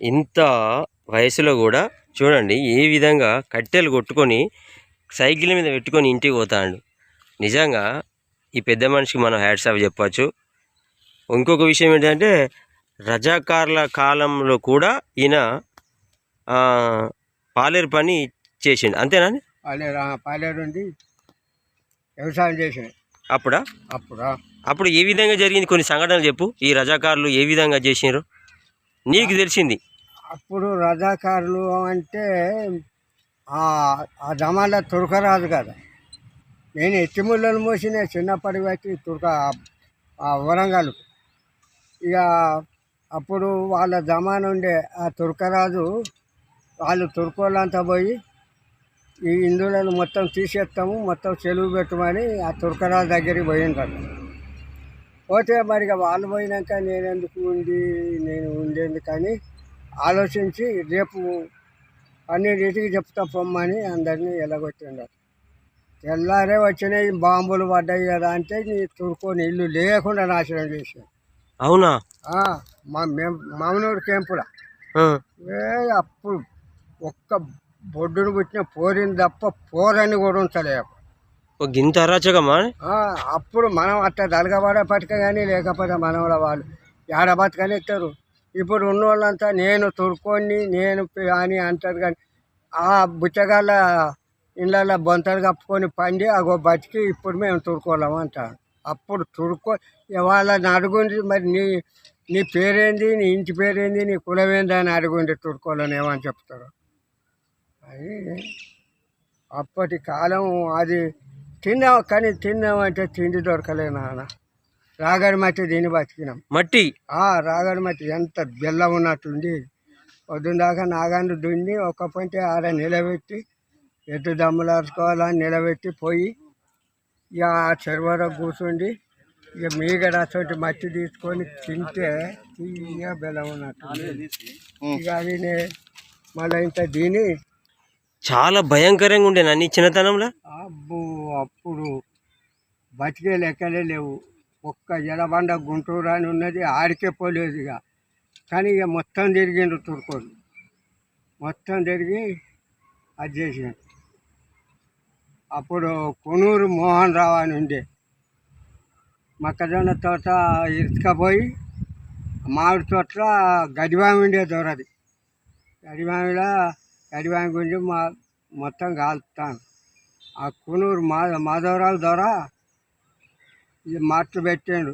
ఇంత వయసులో కూడా చూడండి ఏ విధంగా కట్టెలు కొట్టుకొని సైకిల్ మీద పెట్టుకొని ఇంటికి పోతాడు. నిజంగా ఈ పెద్ద మనిషికి మనం హ్యాట్స్ ఆఫ్ చెప్పచ్చు. ఇంకొక విషయం ఏంటంటే రజాకార్ల కాలంలో కూడా ఈయన పాలేరు పని చేసిండు. అంతేనా పాలేరు పాలేరు ఉండి వ్యవసాయం చేసిన అప్పుడా? అప్పుడు? అప్పుడు ఏ విధంగా జరిగింది? కొన్ని సంఘటనలు చెప్పు. ఈ రజాకారులు ఏ విధంగా చేసినారు నీకు తెలిసింది. అప్పుడు రజాకారులు అంటే ఆ ఆ జమాన్లో తురకరాదు కదా. నేను ఎత్తిముళ్ళను మోసిన చిన్నప్పటి వచ్చి తురక ఆ వరంగల్. ఇక అప్పుడు వాళ్ళ జమాన ఉండే ఆ తురకరాజు వాళ్ళు తుర్కోళ్ళంతా పోయి ఈ హిందువులను మొత్తం తీసేస్తాము మొత్తం చెలువు పెట్టమని ఆ తుర్కరాజు దగ్గరికి పోయింటారు పోతే మరి ఇక వాళ్ళు పోయినాక నేను ఎందుకు ఉండి నేను ఉండేందుకని ఆలోచించి రేపు అన్నిటికి చెప్తా పొమ్మని అందరినీ ఎలగొట్టిండారు. తెల్లారే వచ్చినాయి బాంబులు పడ్డాయి కదా అంటే నీ తురుకొని ఇల్లు లేకుండా నాశనం చేశాను అవునా? ఆ, మా మేము మామనూరు క్యాంపులో ఏ అప్పుడు ఒక్క బొడ్డును పుట్టిన పోరింది తప్ప పోరని కూడా ఉంచలేదు ఓ గింత అరాచకమా? అప్పుడు మనం అట్లా పట్టుక కానీ లేకపోతే మనవల వాళ్ళు ఏడ బతకని ఇస్తారు ఇప్పుడు ఉన్న వాళ్ళంతా నేను తురుకొని నేను అని అంటారు కానీ ఆ బుచ్చగాళ్ళ ఇళ్ళల్లో బొంతలు కప్పుకొని పండి అగో బతికి ఇప్పుడు మేము తురుకోలేము అంటారు. అప్పుడు తురుకో ఇక వాళ్ళని అడుగుండి మరి నీ నీ పేరేంది నీ ఇంటి పేరేంది నీ కులమేంది అని అడుగుండి తురుకోలేని ఏమని చెప్తారు? అది అప్పటి కాలం అది తిన్నాం కానీ తిన్నామంటే తిండి దొరకలే నాన్న. రాగడి మట్టి తిని బతికినాం. మట్టి? ఆ రాగడి మట్టి ఎంత బెల్లం ఉన్నట్టుంది పొద్దున్న దాకా నాగాన్ని దున్ని ఒక పంటే ఆడ నిలబెట్టి ఎటు దమ్ములాడుకోవాలని నిలబెట్టి పోయి ఇక ఆ చెరువర కూర్చుండి ఇక మీగడ అటువంటి మట్టి తీసుకొని తింటే తీయ బెల్లం ఉన్నట్టుంది ఇక అది మళ్ళీ ఇంత తిని చాలా భయంకరంగా ఉండే నీ చిన్నతనంలో? అబ్బో అప్పుడు బతికే లెక్కలే లేవు. ఒక్క జలబండ గుంటూరు అని ఉన్నది ఆడికే పోలేదు ఇక. కానీ ఇక మొత్తం తిరిగిండు తుర్కోలు మొత్తం తిరిగి అది చేసిండు అప్పుడు కొనూరు మోహన్ రావు అని ఉండే. మొక్కజొన్న తోట ఇరుకపోయి మామిడి తోటలో గడివామి ఉండే దొరది. గడివామిలో గడివామి గురించి మా మొత్తం కాలుతాను ఆ కునూరు మా మాధవరావు ద్వారా ఇది మాటలు పెట్టాడు.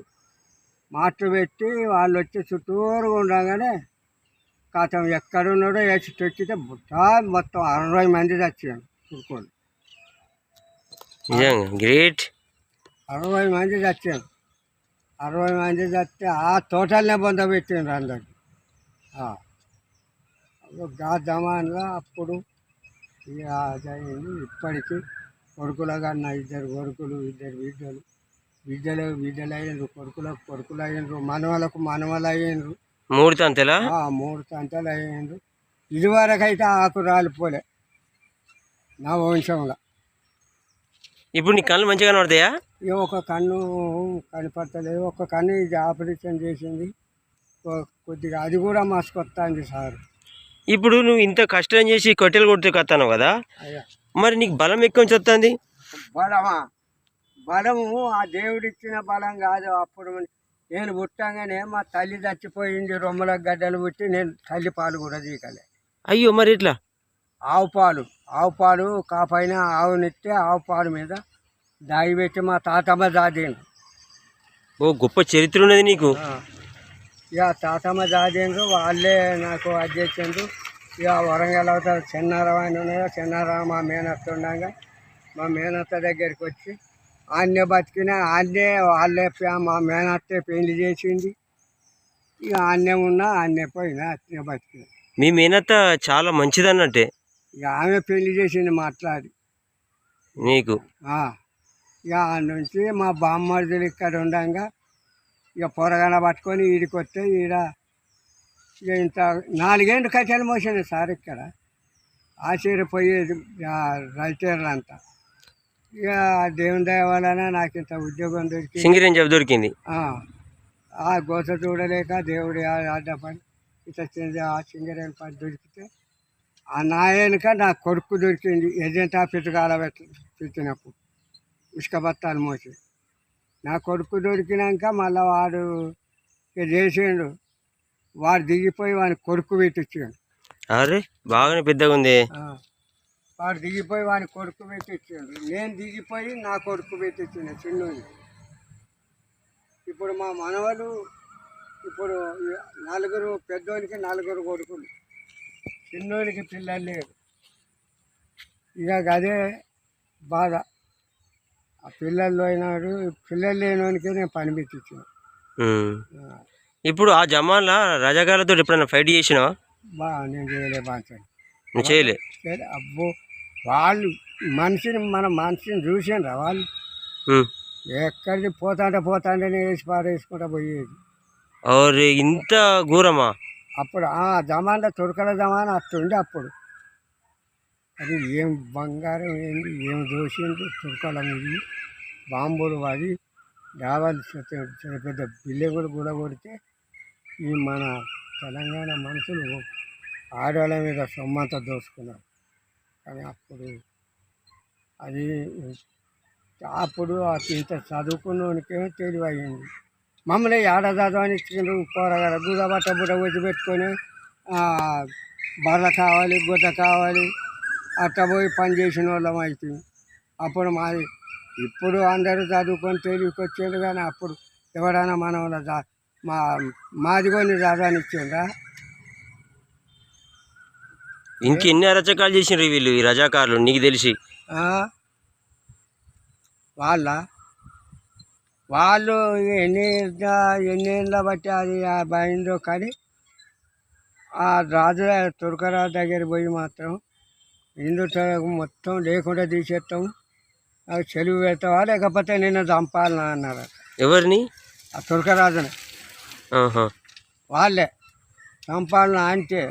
మాటలు పెట్టి వాళ్ళు వచ్చి చుట్టూరు ఉండగానే కాతం ఎక్కడున్నాడో వేసి తెచ్చితే బుట్ట మొత్తం అరవై మంది చచ్చాడు చుట్టుకోండి గ్రేట్. అరవై మంది చచ్చారు అరవై మంది చస్తే ఆ తోటలనే బొంద పెట్టిండ్రు అందరు గా జమాన్లో అప్పుడు ఇక జరిగింది ఇప్పటికీ కొడుకులుగా నా ఇద్దరు కొడుకులు ఇద్దరు బిడ్డలు. బిడ్డలు బిడ్డలు అయ్యిండ్రు కొడుకులకు కొడుకులు అయ్యిండ్రు మనవలకు మనవలు అయ్యిండ్రు మూడు తంతెలా? ఆ మూడు తంటలు అయ్యిండ్రు ఇదివరకైతే ఆకు రాలిపోలే నా వంశంలో. ఇప్పుడు నీ కళ్ళు మంచిగా కనబడతాయా? ఒక కన్ను కనపడతలేదు ఒక కన్ను ఇది ఆపరేషన్ చేసింది. కొద్దిగా అది కూడా మసుకొస్తుంది సార్. ఇప్పుడు నువ్వు ఇంత కష్టం చేసి కట్టెలు కొడుతూ కత్తాను కదా? మరి నీకు బలం ఎక్కువ వస్తుంది బలమా? బలము ఆ దేవుడిచ్చిన బలం కాదు. అప్పుడు నేను పుట్టంగానే మా తల్లి చచ్చిపోయింది. రొమ్మల గడ్డలు పుట్టి నేను తల్లి పాలు కూడా తీయకలే. అయ్యో మరి ఇట్లా ఆవు పాలు ఆవు పాలు కాపైన ఆవునిస్తే ఆవు పాలు మీద దాగి పెట్టి మా తాతమ్మ దాదిండు ఓ గొప్ప చరిత్ర ఉన్నది నీకు? ఇక తాతమ్మ దాదిండ్రు వాళ్ళే నాకు అధ్యక్షుడు. ఇక వరంగల్ అవుతారు చెన్నారావు అని ఉన్నాయో చెన్నారావు మా మేనత్త ఉండగా మా మేనత్త దగ్గరికి వచ్చి ఆన్నే బతికిన ఆన్నే వాళ్ళే మా మేనత్తే పెళ్ళి చేసింది. ఇక ఆన్నే ఉన్నా ఆన్నే పోయినా అట్నే బతికిన. మీ మేనత్త చాలా మంచిదన్నట్టే. ఇక ఆమె పెళ్ళి చేసింది మాట్లాడి నీకు? ఇక ఆ నుంచి మా బామ్మర్దులు ఇక్కడ ఉండగా ఇక పొరగన పట్టుకొని ఈడికి వస్తే ఈడ ఇక ఇంత నాలుగేండు కట్టెలు మోసాను సార్ ఇక్కడ. ఆశ్చర్యపోయేది అంతా. ఇక దేవుని దయ వలన నాకు ఇంత ఉద్యోగం దొరికి సింగిరేం జాబ్ దొరికింది. ఆ, గోస చూడలేక దేవుడి ఆడపడి ఇట్లా చెంది ఆ సింగరేణి పని దొరికితే ఆ నాయనక నా కొడుకు దొరికింది. ఏజెంట్ ఆఫీస్ కాలబెట్టి పెట్టినప్పుడు ఇసుక బత్తాలు మోసి. నా కొడుకు దొరికినాక మళ్ళీ వాడు ఇక చేసిండు. వాడు దిగిపోయి వాని కొడుకు పెట్టించాడు. అరే బాగానే పెద్దగా ఉంది. వాడు దిగిపోయి వాని కొడుకు పెట్టించాడు నేను దిగిపోయి నా కొడుకు పెట్టించిన చిన్నోని. ఇప్పుడు మా మనవలు ఇప్పుడు నలుగురు పెద్దోనికి నలుగురు కొడుకులు. చిన్నోనికి పిల్లలు లేరు. ఇక అదే బాధ. ఆ పిల్లలు అయినాడు పిల్లలు లేనివానికి నేను పని పెట్టించిన. ఇప్పుడు ఆ జమాన్లా రజాగాలతో ఎప్పుడైనా ఫైట్ చేసినావా? బా నేను చేయలే బాగా చేయలే. అబ్బో వాళ్ళు మనిషిని మన మనిషిని చూసిండ్రా వాళ్ళు. ఎక్కడికి పోతాంటే పోతాంటేనే వేసి పారేసుకుంటా పోయేది. అరే ఇంత ఘోరమా? అప్పుడు ఆ జమానా తురకల జమానా అట్టుండే అప్పుడు. అది ఏం బంగారం ఏంది ఏం దోషింది తురకల మీద బాంబులు వాడి డాబాలు పెద్ద పెద్ద బిల్డింగులు కూడా కొడితే ఈ మన తెలంగాణ మనుషులు ఆడవాళ్ళ మీద సొమ్మంతా దోసుకున్నారు. కానీ అప్పుడు అది అప్పుడు ఆ ఇంత చదువుకున్నోనికేమో తెలివయింది. మమ్మల్ని ఏడ ఇచ్చిండ్రు కూరగాయలు గుడ బట్ట బుట్ట వచ్చి పెట్టుకొని బర్రె కావాలి గుడ్డ కావాలి అట్ట పోయి పని చేసిన వాళ్ళం అయితే. అప్పుడు మాది ఇప్పుడు అందరూ చదువుకొని తెలివికి వచ్చారు కానీ అప్పుడు ఎవరైనా మన వాళ్ళ మా మాది కొన్ని చదవని ఇచ్చిండ్రా ఇంకెన్ని అరచకాలు చేసిండ్రు వీళ్ళు ఈ రజాకారులు? నీకు తెలిసి? వాళ్ళ? వాళ్ళు ఎన్ని ఎన్ని ఏళ్ళ బట్టి అది ఆ బయిందో కానీ ఆ రాజు తురకరాజు దగ్గర పోయి మాత్రం హిందూ మొత్తం లేకుండా తీసేస్తాం అది చెలువు పెడతావా లేకపోతే నిన్ను చంపాలనా అన్నారు ఎవరిని? ఆ తురకరాజుని. వాళ్ళే. చంపాలనా అంటే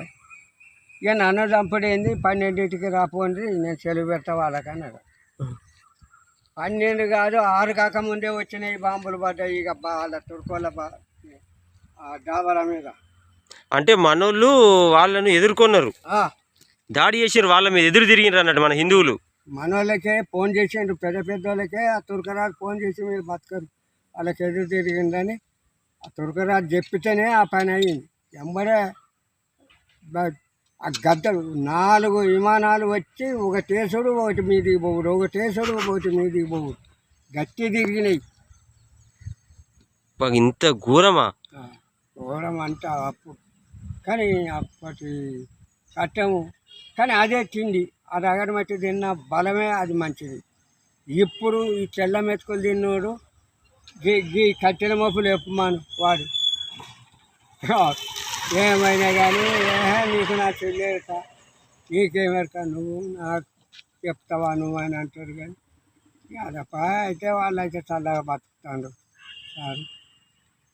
ఇక నన్ను చంపడేంది పన్నెండింటికి రాపోండి నేను సెలవు పెడతా వాళ్ళకన్నారు పన్నెండు కాదు ఆరు కాక ముందే వచ్చినాయి బాంబులు పడ్డాయి ఇక వాళ్ళ బా ఆ డాబరా మీద. అంటే మనోళ్ళు వాళ్ళను ఎదుర్కొన్నారు. దాడి చేసారు వాళ్ళ మీద ఎదురు తిరిగినారు అన్నట్టు మన హిందువులు. మనోళ్ళకే ఫోన్ చేసిండు పెద్ద పెద్ద వాళ్ళకే ఆ తుర్కరాజు ఫోన్ చేసి మీరు బతకరు వాళ్ళకి ఎదురు తిరిగిందని. ఆ తుర్కరాజు చెప్పితేనే ఆ పని అయ్యింది ఎంబడే ఆ గద్దలు నాలుగు విమానాలు వచ్చి ఒక టేసుడు ఒకటి మీదికి పోవుడు ఒక టేసుడు ఒకటి మీదికి పోవుడు. గట్టి తిరిగినాయి. ఇంత ఘోరమా? ఘోరం అంతా అప్పుడు కానీ అప్పటి కట్టము కానీ అదే తిండి. ఆ రగడ మట్టి తిన్న బలమే అది మంచిది. ఇప్పుడు ఈ తెల్ల మెతుకులు తిన్నోడు గీ గీ కట్టెల మోపులు ఎప్పమాను వాడు? ఏమైనా కానీ నీకు నా చెల్లెక నీకేమెరక నువ్వు నాకు చెప్తావా నువ్వు అని అంటారు కానీ అదప్ప అయితే వాళ్ళు అయితే చల్లగా బతుకుతాడు సార్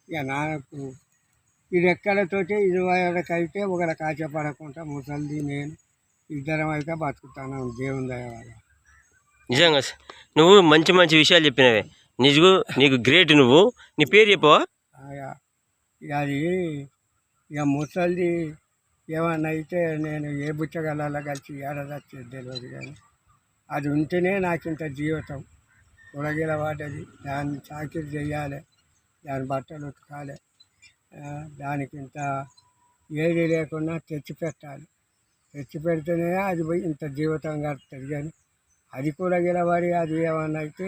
ఇక నాకు ఈ రెక్కలతోటి ఇది ఒకరికైతే ఒకరి కాచపడకుండా ముసలిది నేను ఇద్దరం అయితే బతుకుతాను దేవుని దయ వల్ల. నిజంగా నువ్వు మంచి మంచి విషయాలు చెప్పినవే. నిజకు నీకు గ్రేట్ నువ్వు. నీ పేరు చెప్పవా? అది ఇక ముసలిది ఏమన్నా అయితే నేను ఏ బుచ్చగల కలిసి ఏడదచ్చేది తెలియదు కానీ అది ఉంటేనే నాకు ఇంత జీవితం. ఉడగిల పడ్డది. దాన్ని చాకిరి చేయాలి. దాని బట్టలు ఉతకాలి. దానికి ఇంత ఏది లేకుండా తెచ్చి పెట్టాలి. తెచ్చి పెడితేనే అది పోయి ఇంత జీవితం గడుపుతుంది కానీ అది కూడా గిలబడి అది ఏమన్నా అయితే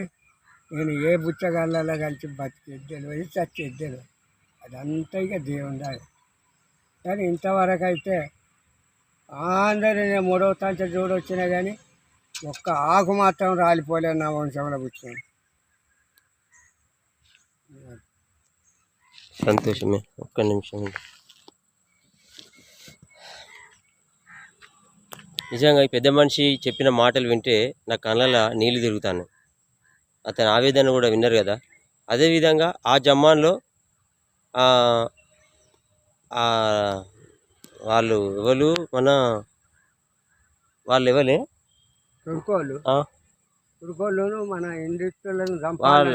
నేను ఏ బుచ్చగల్లలో కలిసి బతికేది తెలియదు చచ్చేది తెలియదు. అదంతా ఇక దేవుండాలి కానీ ఇంతవరకు అయితే అందరినీ మూడవ తంచ చూడొచ్చినా కానీ ఒక్క ఆకు మాత్రం రాలిపోలేదు నా వంశంలో కూర్చొని సంతోషమే ఒక్క నిమిషం నిజంగా ఈ పెద్ద మనిషి చెప్పిన మాటలు వింటే నా కళ్ళ నీళ్ళు తిరుగుతాను అతని ఆవేదన కూడా విన్నారు కదా. అదేవిధంగా ఆ జమాన్లో వాళ్ళు ఎవరు? మన వాళ్ళు ఎవరే మన వాళ్ళ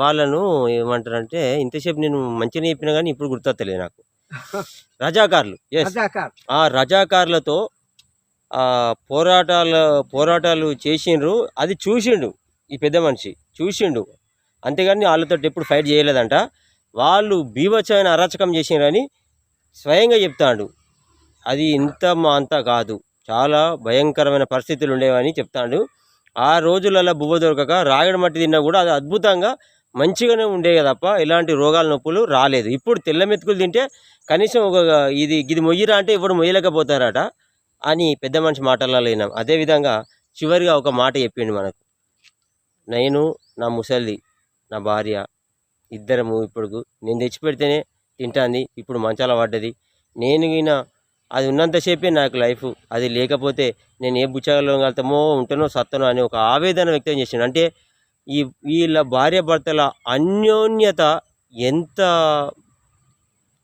వాళ్ళను ఏమంటారంటే ఇంతసేపు నేను మంచిగా చెప్పినా కానీ ఇప్పుడు గుర్తొస్తలేదు నాకు. రజాకార్లు ఆ రజాకార్లతో ఆ పోరాటాలు పోరాటాలు చేసిండ్రు. అది చూసిండు ఈ పెద్ద మనిషి చూసిండు. అంతేగాని వాళ్ళతో ఎప్పుడు ఫైట్ చేయలేదంట. వాళ్ళు బీభత్సమైన అరాచకం చేసిండ్రని స్వయంగా చెప్తాడు. అది ఇంత మా అంత కాదు. చాలా భయంకరమైన పరిస్థితులు ఉండేవని చెప్తాడు. ఆ రోజులలో బువ్వ దొరకక రాగడి మట్టి తిన్నా కూడా అది అద్భుతంగా మంచిగానే ఉండేవి తప్ప ఇలాంటి రోగాల నొప్పులు రాలేదు. ఇప్పుడు తెల్ల మెతుకులు తింటే కనీసం ఒక ఇది ఇది మొయ్యిరా అంటే ఇప్పుడు మొయ్యలేకపోతారట అని పెద్ద మనిషి మాటలలో విన్నాం. అదేవిధంగా చివరిగా ఒక మాట చెప్పిండు మనకు. నేను నా ముసలి నా భార్య ఇద్దరము ఇప్పుడు నేను తెచ్చిపెడితేనే తింటాంది ఇప్పుడు మంచాల పడ్డది. నేను గిన అది ఉన్నంతసేపే నాకు లైఫ్. అది లేకపోతే నేను ఏ బుచ్చగలో వెళ్తామో ఉంటానో సత్తనో అని ఒక ఆవేదన వ్యక్తం చేసాను అంటే ఈ వీళ్ళ భార్య భర్తల అన్యోన్యత ఎంత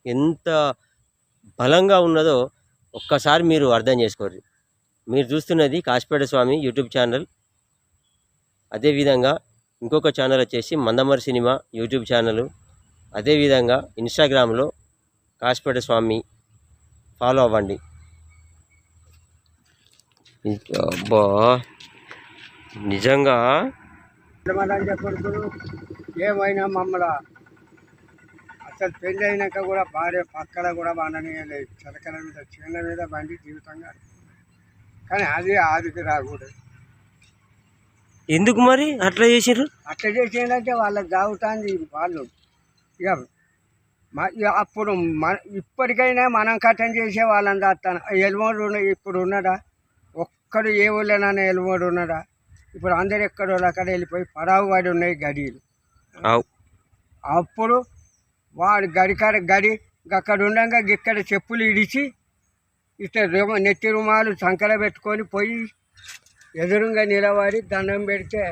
ఎంత బలంగా ఉన్నదో ఒక్కసారి మీరు అర్థం చేసుకోరు మీరు చూస్తున్నది కాశపేట స్వామి యూట్యూబ్ ఛానల్. అదేవిధంగా ఇంకొక ఛానల్ వచ్చేసి మందమరి సినిమా యూట్యూబ్ ఛానల్. అదేవిధంగా ఇన్స్టాగ్రామ్లో కాశీపేట స్వామి ఫాలో అవ్వండి. అబ్బా! నిజంగా? ఏమైనా మమ్మల్ని అసలు పెళ్ళి అయినాక కూడా భార్య పక్కన కూడా బాగానేయలేదు చిలకల మీద చీల మీద బండి జీవితంగా. కానీ అది ఆదికి రాకూడదు. ఎందుకు మరి? అట్లా చేసిర్రు? అట్లా చేసేదంటే వాళ్ళకి జాగుతుంది వాళ్ళు. అప్పుడు మన ఇప్పటికైనా మనం కట్టం చేసే వాళ్ళని దాస్తాను ఎలుమోడు ఇప్పుడు ఉన్నాడా ఒక్కడు ఏ ఊళ్ళోనైనా ఎలుమోడు ఉన్నాడా ఇప్పుడు అందరు ఎక్కడో అక్కడ వెళ్ళిపోయి పడావు వాడి ఉన్నాయి గడిలు. అప్పుడు వాడు గడికాడ గడి అక్కడ ఉండగా ఇక్కడ చెప్పులు ఇడిచి ఇట్లా రుమ నెత్తి రుమాలు సంకల పెట్టుకొని పోయి ఎదురుగా నిలబడి దండం పెడితే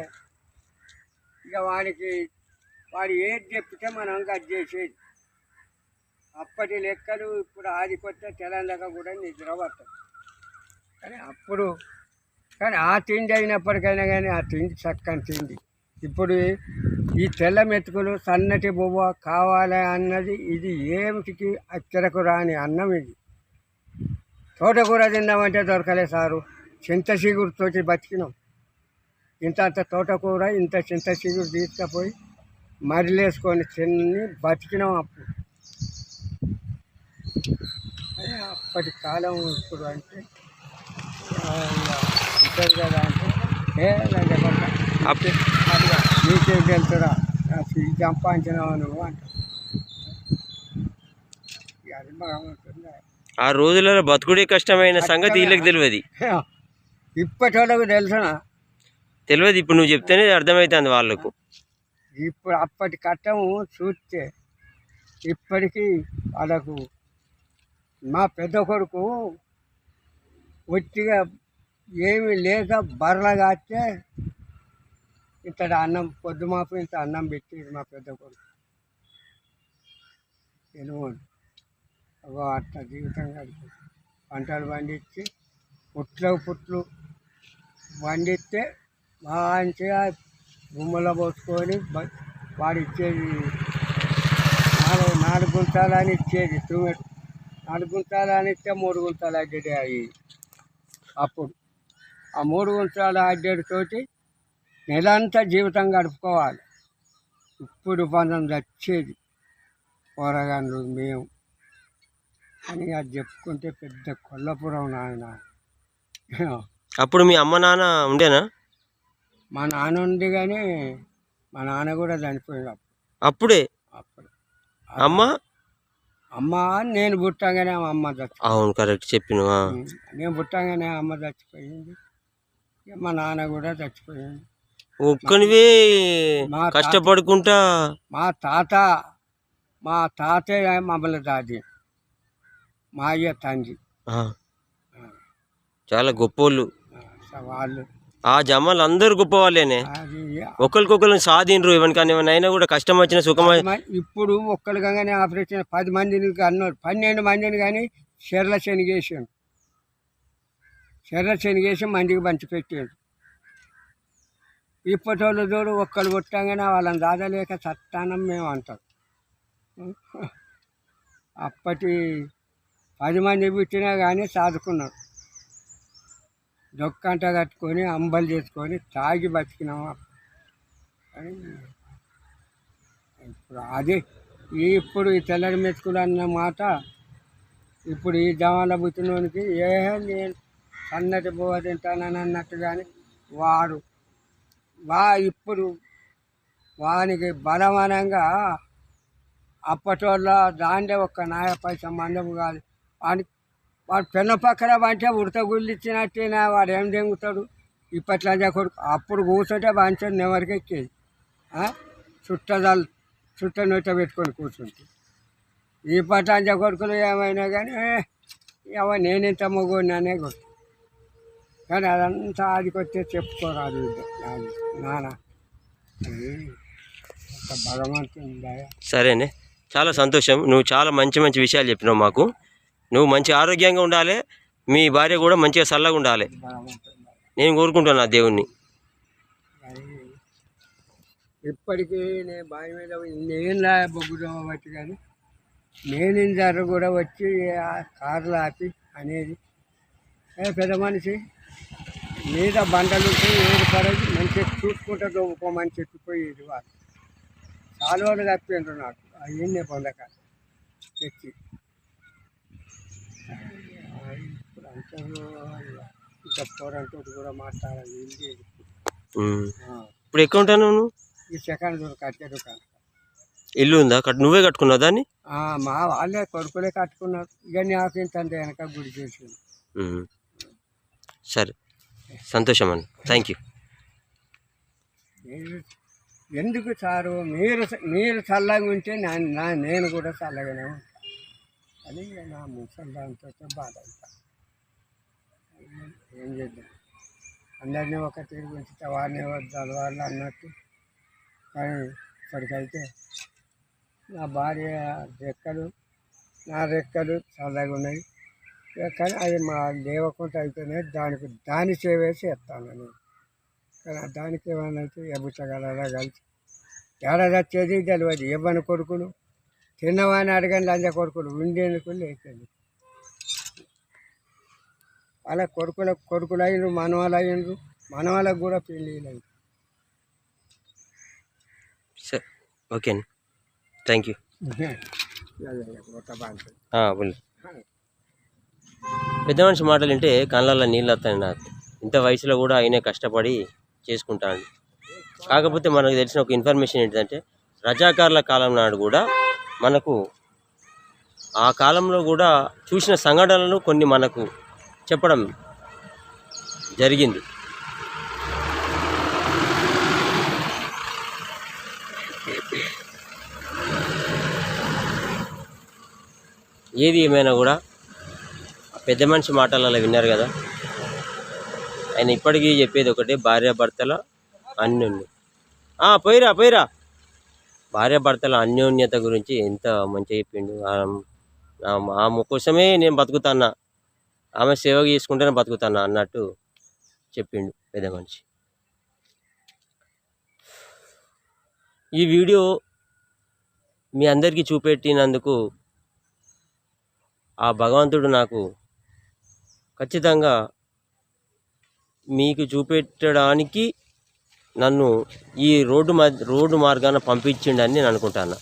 ఇక వాడికి వాడు ఏది చెప్తే మనం అది చేసేది. అప్పటి లెక్కలు ఇప్పుడు ఆది కొత్త తెలంగాణ కూడా నిద్ర పట్టదు కానీ అప్పుడు కానీ ఆ తిండి అయినప్పటికైనా కానీ ఆ తిండి చక్కని తిండి. ఇప్పుడు ఈ తెల్ల మెతుకులు సన్నటి బువ్వ కావాలి అన్నది ఇది ఏమిటికి అచ్చరకు రాని అన్నం ఇది. తోటకూర తిన్నామంటే దొరకలే సారు. చింత చిగురుతోటి బతికినాం. ఇంత అంత తోటకూర ఇంత చింత చిగురు తీసుకుపోయి మరిలేసుకొని తిని బతికినాం అప్పుడు. అప్పటి కాలం ఇప్పుడు అంటే ఉంటుంది కదా అంటే ఏ నాకు ఇది సంపాదించినావు నువ్వు అంట. ఇక అది బాగుంటుంది ఆ రోజులలో బతుకుడే కష్టమైన సంగతి వీళ్ళకి తెలియదు. ఇప్పటి వాళ్ళకు తెలుసునా? తెలియదు ఇప్పుడు నువ్వు చెప్తేనే అర్థమవుతుంది వాళ్ళకు. ఇప్పుడు అప్పటి కట్టము చూస్తే ఇప్పటికీ వాళ్ళకు మా పెద్ద కొడుకు ఒట్టిగా ఏమి లేక బర్రెల కాస్తే ఇంతటి అన్నం పొద్దుమాపు ఇంత అన్నం పెట్టి మా పెద్ద కొడుకు. ఎనుగోడు అగో అట్లా జీవితం గడిపి పంటలు పండించి పుట్ల పుట్లు పండిస్తే మంచిగా గుమ్మలో పోసుకొని వాడు ఇచ్చేది నాలుగు నాలుగు గుంటాలు అని ఇచ్చేది తూమెడు నాలుగు గుంటాలు అని ఇస్తే మూడు గుంటాలు అడ్డడి అవి అప్పుడు ఆ మూడు గుంటాల అడ్డడితోటి నెలంతా జీవితం గడుపుకోవాలి. ఇప్పుడు పనం వచ్చేది. కూరగాయలు మేము అని అది చెప్పుకుంటే పెద్ద కొల్లపురం నాయన. అప్పుడు మీ అమ్మ నాన్న ఉండేనా? మా నాన్న ఉంది కానీ మా నాన్న కూడా చనిపోయాడు అప్పుడు. అప్పుడే? అమ్మ? అమ్మ నేను పుట్టగానే మా అమ్మ చచ్చిపోయింది. అవును కరెక్ట్ చెప్పిన నేను పుట్టగానే అమ్మ చచ్చిపోయింది. మా నాన్న కూడా చచ్చిపోయింది ఒక్కనివే కష్టపడుకుంటా? మా తాత మా తాతయ్య మమ్మల్ని దాది మా అయ్య తండ్రి. చాలా గొప్పోళ్ళు. ఆ, వాళ్ళు ఆ జమాలు అందరు గొప్ప వాళ్ళేనే అది ఒకరికొకరిని సాధిండ్రు ఎవరికైనా ఏమైనా అయినా కూడా కష్టం వచ్చిన సుఖం ఇప్పుడు ఒక్కరిగానే ఆపరేషన్ పది మందిని అన్నారు. పన్నెండు మందిని కానీ చెర్ల శనిగేసాడు చెర్ల శనిగేసి మందికి పంచి పెట్టాడు. ఇప్పటి వాళ్ళు చూడు ఒక్కరు కొట్టంగానే వాళ్ళని దాదలేక చట్టానం మేము అంటారు అప్పటి పది మంది పుట్టినా కానీ చదువుకున్నారు దొక్కంట కట్టుకొని అంబలు చేసుకొని తాగి బతికినాము ఇప్పుడు అది ఇప్పుడు ఈ తెల్లని మెతుకులు అన్న మాట ఇప్పుడు ఈ జమాల పుట్టినోనికి ఏ నేను సన్నటి బువ్వ తింటానని అన్నట్టు కానీ వాడు వా ఇప్పుడు వానికి బలమానంగా అప్పటోళ్ళ దాండే ఒక్క నాయ పైసా మందము కాదు. వానికి వాడు పెన్న పక్కన పంటే ఉడత గుళ్ళిచ్చినట్టేనా వాడు ఏం దెంగుతాడు? ఇప్పట్లో కొడుకు. అప్పుడు కూర్చుంటే పంచం నెవరికి ఎక్కేది. చుట్టదాలు చుట్ట నోట పెట్టుకొని కూర్చుంటే. ఈ పటాంజ కొడుకులు ఏమైనా కానీ ఎవ నేను ఎంత అనే కొడుకు. కానీ అదంతా ఆదికొస్తే చెప్పుకోరాదు నానా నాన్న భగవంతుని సరేనే. చాలా సంతోషం. నువ్వు చాలా మంచి మంచి విషయాలు చెప్పినావు మాకు. నువ్వు మంచి ఆరోగ్యంగా ఉండాలి మీ భార్య కూడా మంచిగా చల్లగా ఉండాలి. నేను కోరుకుంటున్నా దేవుణ్ణి. ఇప్పటికీ నేను బావి మీద నేను బొగ్గులో బట్టి కానీ మేనేజర్ కూడా వచ్చి ఆ కార్లు ఆపి అనేది పెద్ద మనిషి మీద బండలు ఏడు పడేది మంచిగా చూసుకుంటూ దొవ్వుకోమని చెప్పిపోయేది వాళ్ళు చాలా వాళ్ళు తప్పిండ్రు నాకు అవన్నీ పొందక తెచ్చి. ఇప్పుడు అంటారు ఇంకా పోరంతో కూడా మాట్లాడాలి ఇప్పుడు ఎక్కడ ఉంటాను నువ్వు? ఈ సెకండ్ దొరక అట్టే దుకాణం. ఇల్లు ఉందా? కట్ నువ్వే కట్టుకున్నావు దాన్ని? మా వాళ్ళే కొడుకులే కట్టుకున్నారు. ఇక నాకు ఇంత వెనక గుడి చేసింది. సరే. సంతోషం అన్న థ్యాంక్ యూ ఎందుకు సారు? మీరు మీరు చల్లగా ఉంటే నేను కూడా చల్లగానే అని ఇక నా ముసలిదాంతో బాధ అవుతా ఏం చేద్దాం? అందరినీ ఒక తిరిగి ఉంచితే వాడిని వద్దాలి వాళ్ళు అన్నట్టు. కానీ ఇప్పటికైతే నా భార్య రెక్కలు నా రెక్కలు చల్లగా ఉన్నాయి. కానీ అది మా దేవకుంట అయితేనే దానికి దాని సేవే చేస్తాను నేను. కానీ దానికి ఏమైనా అయితే ఎబ్బుచ్చగలరా కలిసి ఏడాది వచ్చేది తెలియదు. ఇవ్వని కొడుకులు చిన్నవాడిని అడగండి లంజ కొడుకులు ఉండేందుకు లేచండి అలా కొడుకుల కొడుకులు అయినరు మనవాళ్ళు అయినరు మనవాళ్ళకు కూడా పెళ్ళిళ్ళు అయ్యి సరే ఓకే అండి థ్యాంక్ యూ పెద్ద మనిషి మాటలు వింటే కళ్ళల్లో నీళ్ళు వస్తాయి నాకు. ఇంత వయసులో కూడా ఆయనే కష్టపడి చేసుకుంటాను కాకపోతే మనకు తెలిసిన ఒక ఇన్ఫర్మేషన్ ఏంటంటే రజాకారుల కాలం నాడు కూడా మనకు ఆ కాలంలో కూడా చూసిన సంఘటనలు కొన్ని మనకు చెప్పడం జరిగింది. ఏది ఏమైనా కూడా పెద్ద మనిషి మాటలలో విన్నారు కదా. ఆయన ఇప్పటికీ చెప్పేది ఒకటే భార్యాభర్తల అన్యోన్యం. పోయిరా పోయిరా. భార్యాభర్తల అన్యోన్యత గురించి ఎంత మంచిగా చెప్పిండు. ఆ- ఆమె కోసమే నేను బతుకుతాన్నా. ఆమె సేవ చేసుకుంటేనే బతుకుతానా అన్నట్టు చెప్పిండు పెద్ద మనిషి. ఈ వీడియో మీ అందరికీ చూపెట్టినందుకు ఆ భగవంతుడు నాకు ఖచ్చితంగా మీకు చూపెట్టడానికి నన్ను ఈ రోడ్డు మధ్య రోడ్డు మార్గాన పంపించిండని నేను అనుకుంటాను.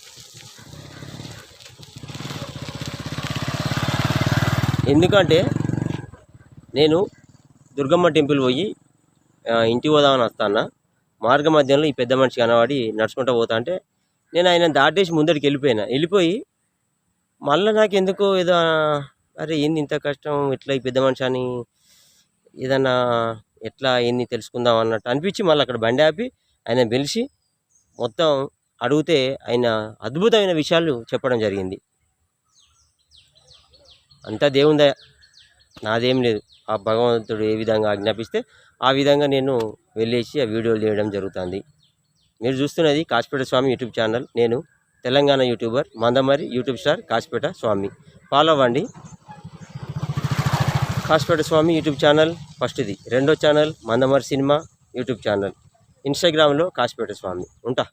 ఎందుకంటే నేను దుర్గమ్మ టెంపుల్ పోయి ఇంటికి పోదామని వస్తాను. మార్గ మధ్యంలో ఈ పెద్ద మనిషి కనబడి నడుచుకుంటూ పోతా అంటే నేను ఆయన దాటేసి ముందరికి వెళ్ళిపోయినా. వెళ్ళిపోయి మళ్ళీ నాకు ఎందుకో ఏదో అరే ఏంది ఇంత కష్టం ఇట్లా ఈ పెద్ద మనిషి అని ఏదన్నా ఎట్లా ఏంది తెలుసుకుందాం అన్నట్టు అనిపించి మళ్ళీ అక్కడ బండి ఆపి ఆయన పిలిచి మొత్తం అడిగితే ఆయన అద్భుతమైన విషయాలు చెప్పడం జరిగింది. అంతా దేవుందా నాదేం లేదు. ఆ భగవంతుడు ఏ విధంగా ఆజ్ఞాపిస్తే ఆ విధంగా నేను వెళ్ళేసి ఆ వీడియోలు చేయడం జరుగుతుంది. మీరు చూస్తున్నది కాశపేట స్వామి యూట్యూబ్ ఛానల్. నేను Telangana YouTuber Mandamarri YouTube star Kasipet Swami. Follow అవ్వండి. కాసుపేట స్వామి యూట్యూబ్ ఛానల్ ఫస్ట్ది. రెండో channel Mandamar cinema YouTube channel. ఇన్స్టాగ్రామ్లో కాసుపేట స్వామి. ఉంటా.